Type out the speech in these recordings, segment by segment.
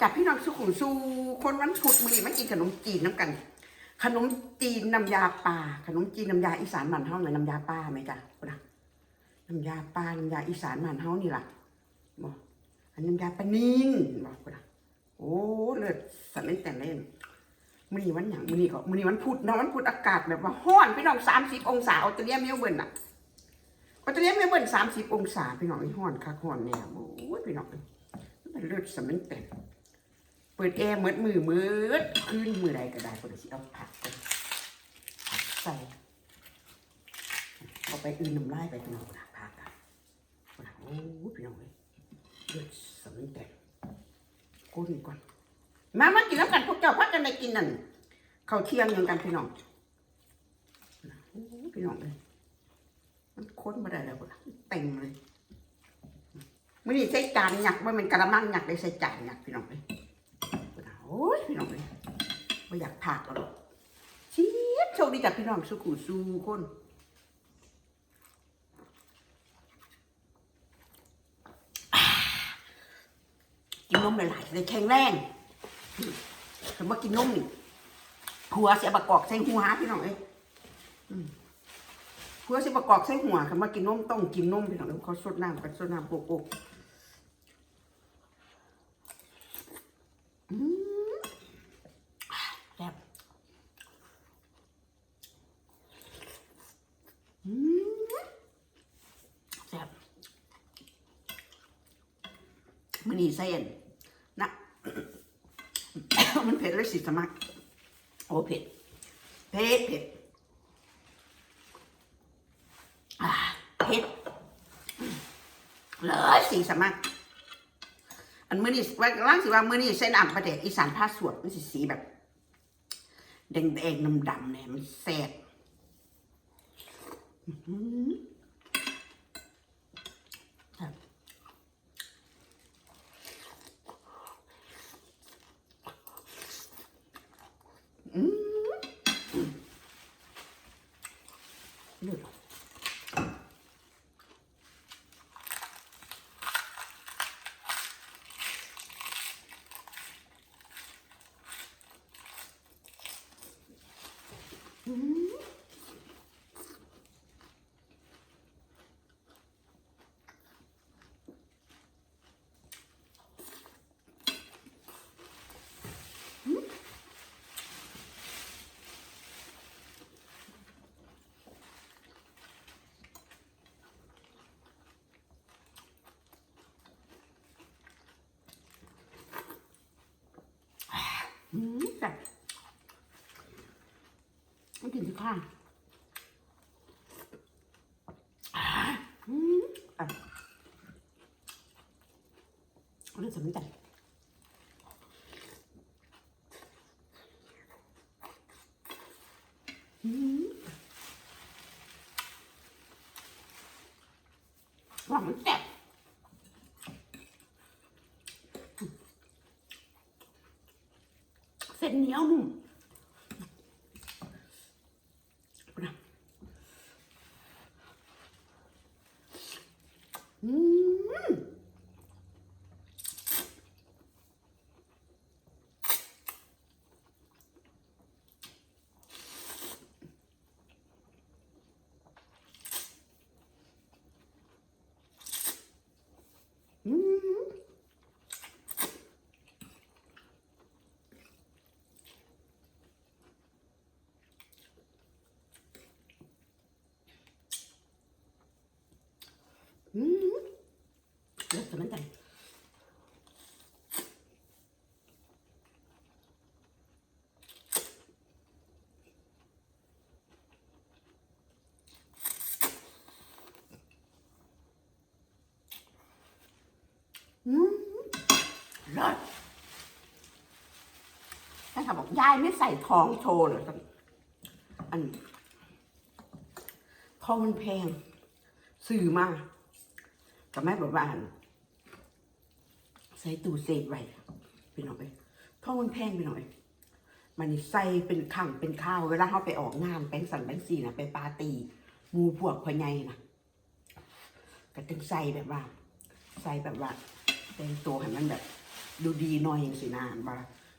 จับพี่น้องสุขุมสู่คนวันพุธมือนี้มากินขนมจีนน้ำกัน ขนมจีนน้ำยาปลาขนมจีนน้ำยาอีสานบ้านเฮาน่ะน้ำยาปลาไหมจ๊ะพุ่นนะน้ำยาปลาน้ำยาอีสานบ้านเฮานี่ล่ะบ่อันน้ำยาปลานิ่นบ่พุ่นะโอ้เลิศสันเล่นแต่เล่นมือนี้วันหยังมือนี้ก็มือนี้วันพุธเนาะวันพุธอากาศแบบว่าร้อนพี่น้อง30องศาออสเตรเลียเมลเบิร์นน่ะออสเตรเลียเมลเบิร์น30องศาพี่น้องนี่ร้อนคักร้อนแน่โอ้ยพี่น้องมันเลิศสันเล่นแต่ เปิดแอร์เหมืดมือมืดขึ้นมือใดก็ได้คนสิเอาผักก่อนผักใส่เอาไปอื่นน้ำลายไปพี่น้องนะผักอะโอ้โหพี่น้องเลยเลือดสำแต่ก้นก่อนมามากินแล้วกันพวกเจ้าพักกันในกินนั่นข้าวเที่ยงยังกันพี่น้องโอ้พี่น้องเลยมันค้นมาได้แล้วเต็มเลยมื่อนี้ใส่จานหยักว่ามันกระมังหยักได้ใส่จานหยักพี่น้องเลย โอ้ยพี่น้องเลยไม่อยากผากหรอกเชียบโชคดีจากพี่น้องสุขุสูคนกินนมหลายๆเลยแข็งแรงแต่ว่ากินนมนี่หัวเสียประกอบใส่หัวพี่น้องเอ้ยอืมหัวเสียประกอบใส่หัวคำว่ากินนมต้องกินนมพี่น้องเอ้ยเขาสดน้ำกันสดน้ำโปกๆอืม แซ่บอืมแซ่บ มันนี่เส้นนะมันเผ็ดเลยสิสมัครโอ้เผ็ดเผ็ดเผ็ดอ่าเผ็ดเลยสีสมัครอันมื้อนี้ว่าล่างสิว่ามื้อนี้เส้นอ่ำประเดกอีสานผ้าสวดมันสิสีแบบแดงแดงดำดำๆเนี่ยมันแซ่บอื้อหือครับอืมเลือดอืมแซ่บต้องกินสิข้างอ่าอืมอะ เรื่องสำคัญอืมหวานมันแซ่บเส้นเหนียวนุ่มนะอืมอืม อืม เลิศเหมือนกันอืมเลิศถ้าเขาบอกยายไม่ใส่ทองโชว์เลยอันทองมันแพงซื้อมา ก็แม่บอกว่าใส่ตู้เซฟไว้พี่น้องไปทองมันแพงพี่น้อย มันใส่เป็นขังเป็นข้าวเวลาเขาไปออกงานแปงสันแปงสีนะไปปาร์ตี้มูพวกพ่อใหญ่นะก็ต้องใส่แบบว่า ใส่แบบว่าแต่งตัวให้มันแบบ ดูดีหน่อยสินะบ่ะ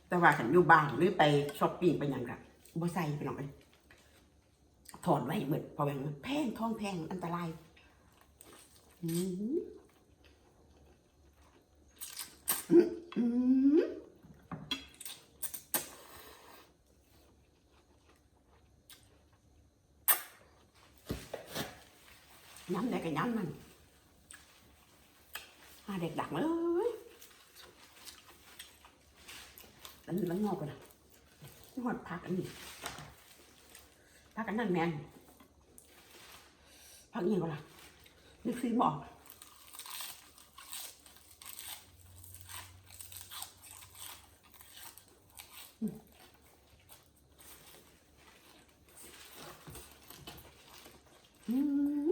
แต่ว่าขันอยู่บ้านหรือไปช้อปปิ้งไปยังกะบ่ใส่ไปหน่อยถอดไว้เบิดเพอแบงแพงท้องแพงอันตราย ย้ำได้ก็ย้ำมันหาเด็กดักเลยแล้วแล้วงอกกันนะงอกพักอันนี้พักอันนั้นแมนพักยังก็ล่ะ นึกซีบอกอืม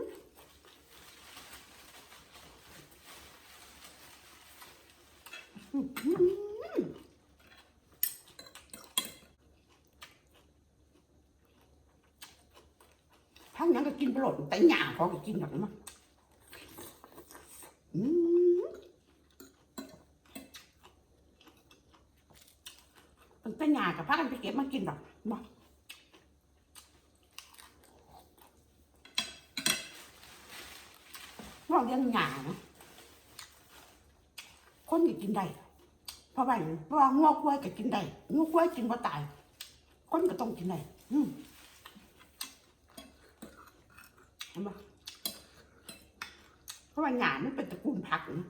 พักยังก็กินปลดแต่หยาพอก็กินแบบนั้นมั้งอืมตั้งแต่หยา กับพักกันไปเก็บมากินแบบบ่ว่าเรื่องหยานะคนก็กินได้เพราะว่าอย่างเพราะว่างอกล้วยก็กินได้งอกล้วยกินบ่ตาย คนก็ต้องกินได้อืมเห็นปะเพราะว่าหยาไมันเป็นตระกูลผักนะ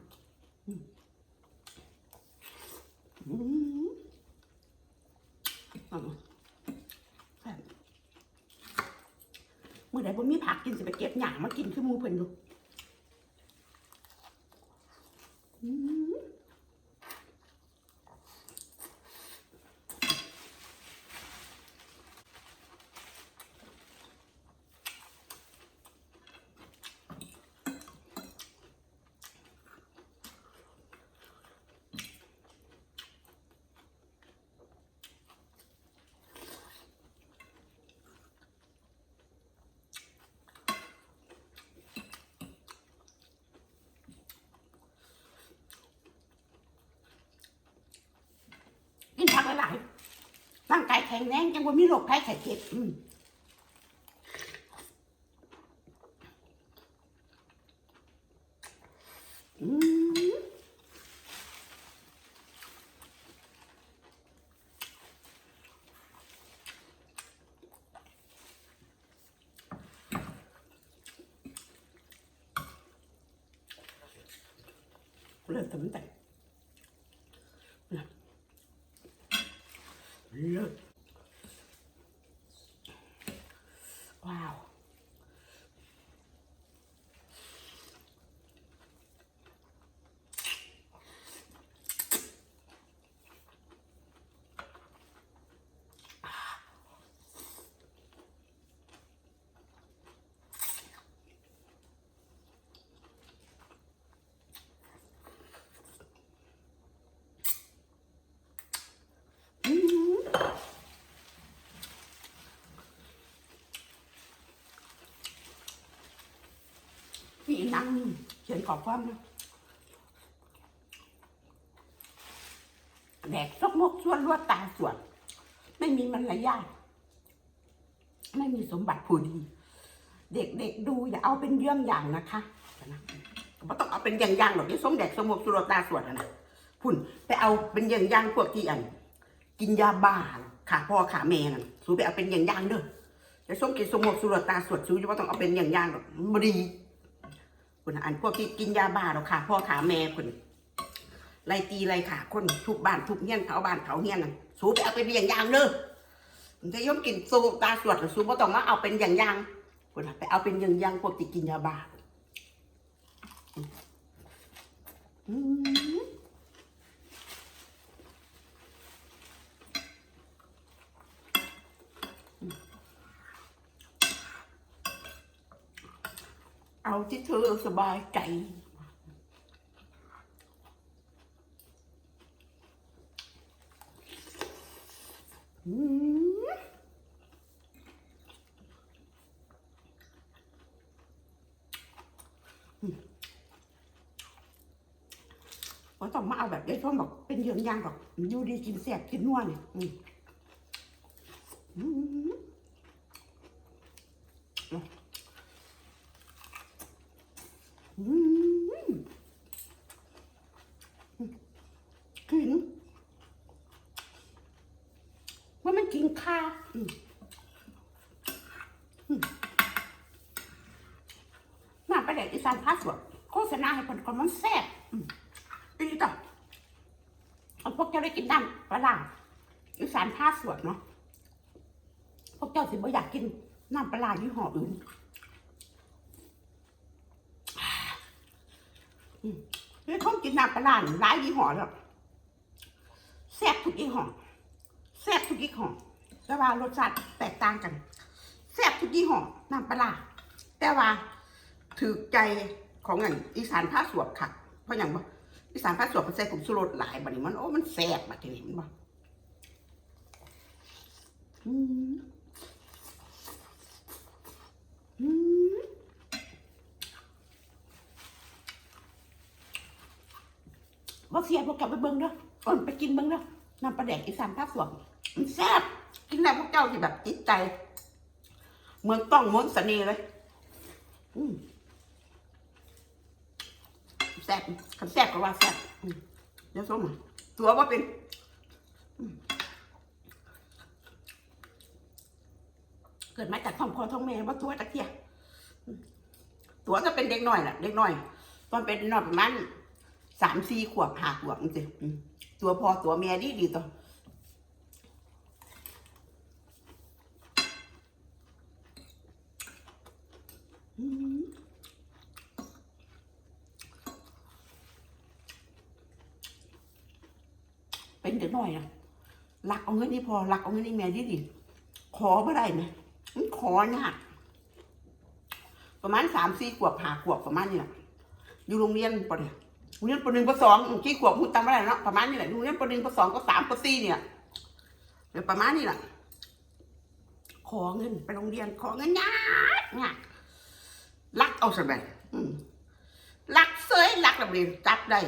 อืม มเอามาแซ่บมื่อใดบ่มีผักกินสิไปเก็บหยางมากินขึ้นมูเพิ่นดูอืม หลายๆร่างกายแข็งแรงจังว่ามีโรคภัยไข้เจ็บอืมอืมเลิกทำแต่เลิกว้าว อืม พี่นั่งเขียนขอบความนะแดกซกมกชวนรวดตาสวน ไม่มีมันระยะไม่มีสมบัติผู้ดี เด็กๆดูอย่าเอาเป็นเยี่ยงอย่างนะคะนะก็ต้องเอาเป็นอย่างอย่างหรอกที่สมแดกสมกชวนรวดตาสวนนะพุ่นไปเอาเป็นอย่างอย่างพวกที่อัน กินยาบ้าขาพ่อขาแม่น่ะสูไปเอาเป็นอย่างย่างเด้อแต่ส้มกินสมกสุรตาสวดสูจะว่าต้องเอาเป็นอย่างย่างหรอกมันบ่ดี คน่ะอันพวกที่กินยาบ้าหรอกค่ะ พ่อขาแม่คนไรตีไล่ขาคนทุบบ้านทุบเฮียนเผาบ้านเผาเฮียนสูไปเอาเป็นอย่างย่างเด้อมันจะย่อมกินสูบตาสวดสูบ่ต้องมาเอาเป็นอย่างย่างคนไปเอาเป็นอย่างย่างพวกที่กินยาบ้าอืม เอาที่เธอสบายใจ อืมก็ต้องมาเอาแบบยายส้มบอกเป็นเยืองยางบอกอยู่ดีกินแสบกินนัวเนี่ยอืมอืมอืมกินว่ามันกินข้าวอืมอืม น่าไปเด็กอีสานพาสวดโฆษณาให้คนคนมันแซ่บอีต่อเอาพวกเจ้าได้กินน้ำปลาอีสานพาสวดเนาะพวกเจ้าสิบ่อยากกินน้ำปลายี่ห้ออื่นอืมเฮ้ยเขากินน้ำปลาร้าหลายยี่ห้อแล้วแซ่บทุกยี่ห้อแซ่บทุกยี่ห้อ แต่ว่ารสชาติแตกต่างกันแซ่บทุกยี่ห้อน้ำปลาแต่ว่าถือใจของอันอีสานผ้าสวบค่ะ เพราะอย่างว่าอีสานผ้าสวบมันใส่ผงชูรสหลายบัดนี้มันโอ้มันแซ่บบัดนี้มันบ่อืมอืมบ่เสียพวกกลับไปเบิ่งเด้อก่อนไปกินเบิ่งเด้อน้ำปลาแดกอีสานผ้าสวบมันแซ่บ กินแล้วพวกเจ้าที่แบบจิตใจ เหมือนต้องมนต์เสน่ห์เลยแซ่บคันแซ่บก็ว่าแซ่บเดี๋ยวส้มตัวว่าเป็นเกิดมาจากท้องพ่อท้องแม่ว่าตัวตะเกียตัวก็เป็นเด็กหน้อยแหละเด็กหน้อย ตอนเป็นเด็กน้อยประมาณสามสี่ขวบห้าขวบจริงตัวพ่อตัวแม่ดีดีตัวอืม เป็นเด็กน้อยนะรัก เอาเงินนี่พอรักเอาเงินนี่แม่ดีดีขอไม่ได้ไหมมันขอยากประมาณสามสี่ขวบหาขวบประมาณนี้แหละอยู่โรงเรียนปะเนี่ยโรงเรียนปหนึ่งปสองกี่ขวบพูดตามไม่ได้เนาะประมาณนี้แหละโรงเรียนปหนึ่งปสองก็สามปสี่เนี่ยเดี๋ยวประมาณนี้แหละขอเงินไปโรงเรียนขอเงินยากยากรักเอาสบายรักเซยรักแบบนี้จับได้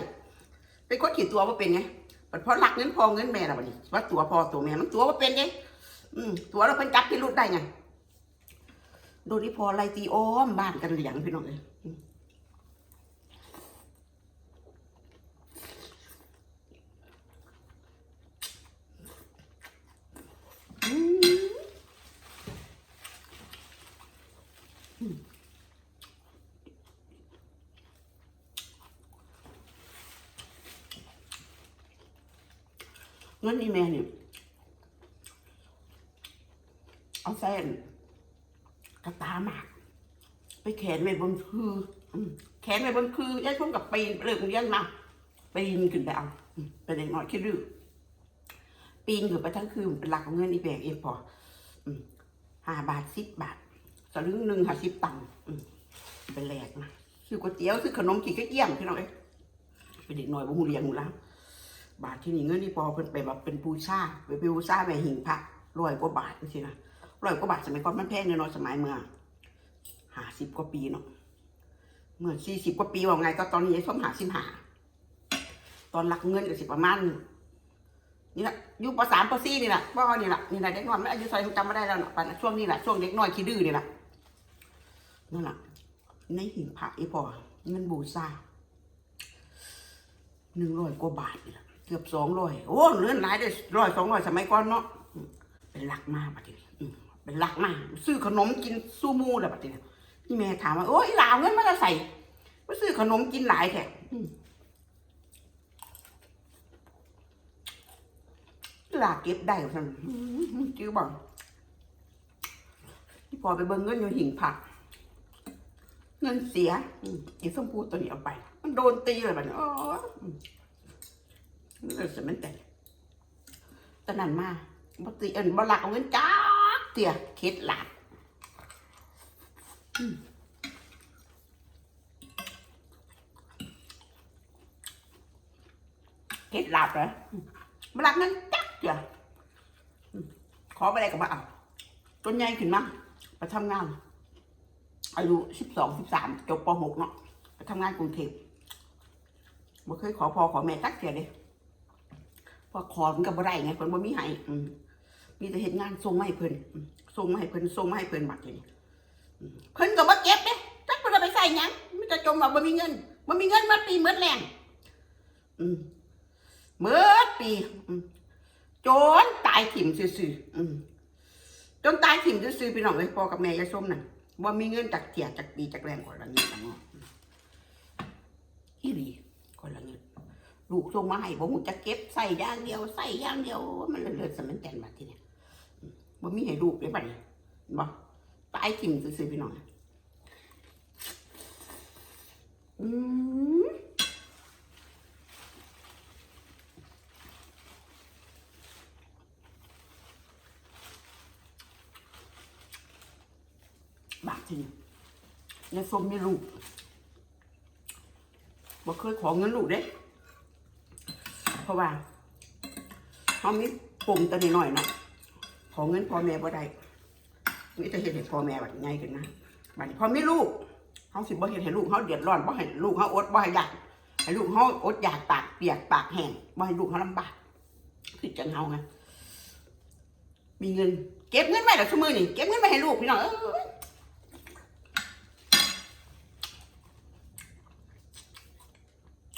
เป็นคนขีดตัวว่าเป็นไง เพราะหลักเงินพอเงินแม่ละบัดนี้ว่าตัวพอตัวแม่มันตัวว่าเป็นไงอืมตัวเราเป็นจับที่รุษได้ไงโดยที่พอไล่ตีอ้อมบ้านกันเหลียงพี่น้องเลย เงินนี่แม่นี่ยเอาเส้นกระตาหมาก ไปแขนไว้บนคือแขนไว้บนคือยายช่วงกับปีนเปลิกเรียนมาปีนขึ้นไปเอาเป็นเด็กน้อยคิดดื้อปีนขึ้นไปทั้งคืนเป็นหลักของเงินอีแบกเองพอห้าบาทสิบบาทสลึงหนึ่งห้าสิบตังค์เป็นแหลกนะซื้อก๋วยเตี๋ยวซื้อขนมกินก็เยี่ยมพี่น้องเอ้ยเป็นเด็กน้อยบ่หูเรียงหูแล้ว บาทที่นี่เงินนี่พอเพิ่นไปแบบเป็นปูชาไปเป็นปูชาแม่หิงพระร้อยกว่าบาทนี่สินะร้อยกว่าบาทสมัยก่อนมันแพงเนาะสมัยเมื่อหาสิบกว่าปีเนาะเมื่อสี่สิบกว่าปีว่าไงก็ตอนนี้ส้มหาสิบหาตอนหลักเงินก็สิบประมาณนี่แหละยู่ปสามปสี่นี่แหละพ่อนี่แหละนี่แหละเด็กน้อยไมันอายุใส่จำไม่ได้แล้วเนาะปันช่วงนี้แหละช่วงเด็กน้อยขี้ดื้อนี่แหละนั่นแหละในหิงพระอีพอเงินบูชาหนึ่งร้อยกว่าบาทนี่ล่ะ เกือบสองร้อยโอ้เลื่อนหลายได้ร้อยสองร้อยสมัยก่อนเนาะเป็นหลักมากบัดนี้เป็นหลักมากซื้อขนมกินซูมูแล้วบัดนี้ที่แม่ถามว่าโอ้ยลาวเงินมาจะใส่มาซื้อขนมกินหลายแท้อืมลาเก็บได้สั่นจื้อบ่ที่พอไปเบิ่งเงินอยู่หิ่งผัก เงินเสียอีส้มพูตัวนี้เอาไป มันโดนตีเลยแบบนี้ เออสมันแต่ตอนนั้นมาบ่ตีเอินบ่หลักเอาเงินจ้าเตี่ยเคล็ดหลักเคล็ดลับเหรอบ่หลักเงินจักเตี่ยขอไปได้ก็มาเอาจนใหญ่ขึ้นมาไปทำงาน อายุสิบสองสิบสามจบปหกเนาะไปทำงานกรุงเทพบ่เคยขอพ่อขอแม่ตักเสียเด้ พอขอมันก็บ่ได้ไงเพิ่นบ่มีให้มีแต่เฮ็ดงานส่งมาให้เพิ่นอืมส่งมาให้เพิ่นส่งมาให้เพิ่นบัดนี้เพิ่นก็บ่เก็บเด้จักเพิ่นเอาไปใส่หยังมีแต่จมว่าบ่มีเงินบ่มีเงินมาปีหมดแรงอืมหมดปีจนตายถิ่มซื่อๆจนตายถิ่มซื่อๆพี่น้องเอ้ยพ่อกับแม่ยายส้มน่ะบ่มีเงินจักเที่ยจักปีจักแรงกว่าละนี้ละเนาะอีหลี ลูกส่งมาให้บ่หูจะเก็บใส่ย่างเดียวใส่ย่างเดียว มันเลือดสมันแตนบัดทีเนี่ยอืมบ่มีให้ลูกเลยบัดนี้บ่ตายทิ่มซื่อๆพี่น้องอืมบาดทีนี้ยายส้มมีลูกบ่เคยขอเงินลูกเด้ เพราะว่าเขามีปุ่มตัวน้อยๆนะขอเงินพ่อแม่บ่ได้มีแต่เฮ็ดให้พ่อแม่แบบง่ายขึ้นนะบัดนี้พอมีลูกเขาสิบ่เฮ็ดให้ลูกเขาเดือดร้อนบ่ให้ลูกเขาอดบ่ให้อยากให้ลูกเขาอดอยากปากเปียกปากแห้งบ่ให้ลูกเขาลำบากคือจังเฮาไงมีเงิน เก็บเงินไว้แล้วซุมื้อนี่เก็บเงินไว้ให้ลูกพี่น้องเอ้ย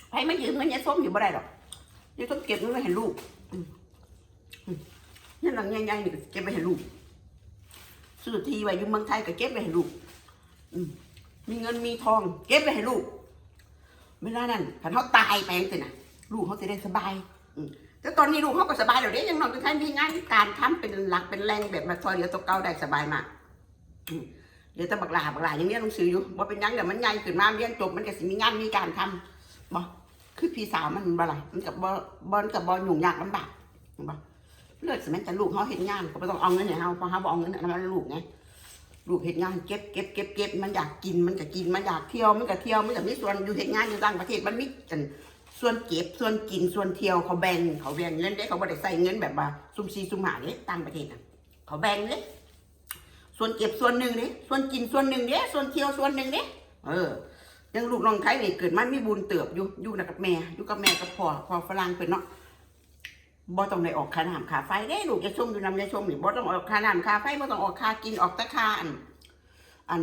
ใครไม่ยืมเงินยายส้มอยู่บ่ได้หรอก ยายส้มเก็บเงินไว้ให้ลูกนี่หลังใหญ่ๆนี่เก็บไว้ให้ลูกซื้อทีไว้อยู่เมืองไทยก็เก็บไว้ให้ลูกมีเงินมีทอง เก็บไว้ให้ลูกเวลานั้นถ้าเขาตายไปจังซี่น่ะลูกเขาจะได้สบายอแต่ตอนนี้ลูกเขาก็สบายแล้วเด้ยังนอนเป็นท่านมีงานการทำเป็นหลักเป็นแรงแบบมาซอยเหลือตัวเก่าได้สบายมากเดี๋ยวแต่บักหลาบักหลาอยังเรียนหนังสืออยู่ว่าเป็นยังเดี๋ยวมันใหญ่ขึ้นมาเรียนจบมันก็สิมีงานมีการทำบ่ คือพี่สาวมันบ่ล่ะมันกับบ่บ่กับบ่ยุ่งยากลำบากเห็นบ่เลือดสมัยแต่ลูกเขาเฮ็ดงานก็บ่ต้องเอาเงินให้เฮาเพราะเฮาบ่เอาเงินอันนั้นลูกไงลูกเฮ็ดงานเก็บเก็บเก็บเก็บมันอยากกินมันก็กินมันอยากเที่ยวมันก็เที่ยวมันก็มีส่วนอยู่เฮ็ดงานอยู่ต่างประเทศมันมีกันส่วนเก็บส่วนกินส่วนเที่ยวเขาแบ่งเขาแบ่งเงินได้เขาบ่ได้ใส่เงินแบบว่าซุ่มซีซุ่มหาเด้ต่างประเทศน่ะเขาแบ่งเด้ส่วนเก็บส่วนหนึ่งเด้ส่วนกินส่วนหนึ่งเด้ส่วนเที่ยวส่วนหนึ่งเด้เออ ยังลูกน้องไทยนี่เกิดมามีบุญเติบอยู่อยู่นะกับแม่อยู่กับแม่กับพ่อพ่อฝรั่งเป็นเนาะบ่ต้องได้ออกค่าน้ำค่าไฟได้ลูกจะชมอยู่นำจะชมนี่บ่ต้องออกค่าน้ำค่าไฟบ่ต้องออกค่ากินออกตะค่าอัน อัน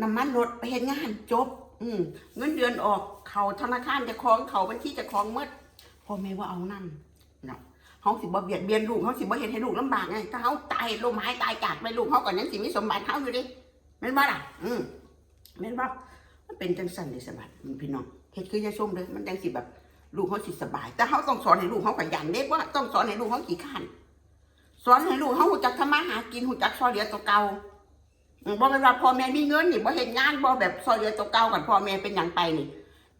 น้ำมันรถไปเฮ็ดงานจบ อืมเงินเดือนออกเขาธนาคารจะคล้องเขาบัญชีจะคล้องหมดพ่อแม่ว่าเอานํเนาะเฮาสิบ่เบียดเบียนลูกเฮาสิบ่เฮ็ดให้ลูกลำบากไงถ้าเฮาตายลมหายตายจากไปลูกเฮาก็ยังสิมีสมบัติเฮาอยู่ดิแม่นบ่ล่ะ อืมแม่นบ่ มันเป็นจังสันในสมัยมันพี่น้องเฮ็ดคือยาส้มเลยมันจังสิแบบลูกเขาสิสบาย แต่เขาต้องสอนให้ลูกเขาขยันเด็กว่าต้องสอนให้ลูกเขาขี้ข้านสอนให้ลูกเขาหูจักทำมาหากินหูจักซอยเหลือตัวเก่าอืมบ่เว่าพ่อแม่มีเงินนี่บ่เฮ็ดงานบ่แบบซอยเหลือตัวเก่ากันพ่อแม่เป็นหยังไปนี่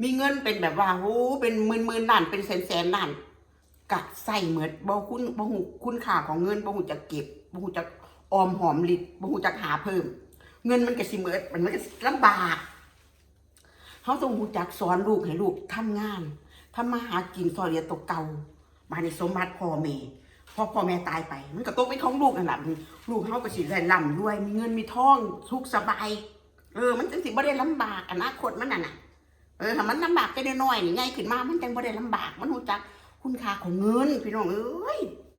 มีเงินเป็นแบบว่าโอ้เป็นหมื่นๆล้านเป็นแสนๆล้านกะใส่เหมือนบ่คุณบ่ฮู้คุณค่าของเงินบ่ฮู้จักเก็บบ่ฮู้จักออมหอมริบบ่ฮู้จักหาเพิ่ม เงินมันก็สิเหมือนมันก็ลำบาก เขาต้องรู้จักสอนลูกให้ลูกทำงานทำมาหากินซอยเรียนตัวเก่ามาในสมบัติพ่อแม่พอพ่อแม่ตายไป มันก็ตกเป็นของลูกนั่นแหละลูกเขาก็สิได้ร่ำรวยมีเงินมีทองสุขสบายเออมันจังสิบ่ได้ลำบากอนาคตมันน่ะนะเออถ้ามันลำบากไปน้อยๆนี่ไงขึ้นมามันจังบ่ได้ลำบากมันรู้จักคุณค่าของเงินพี่น้องเอ้ย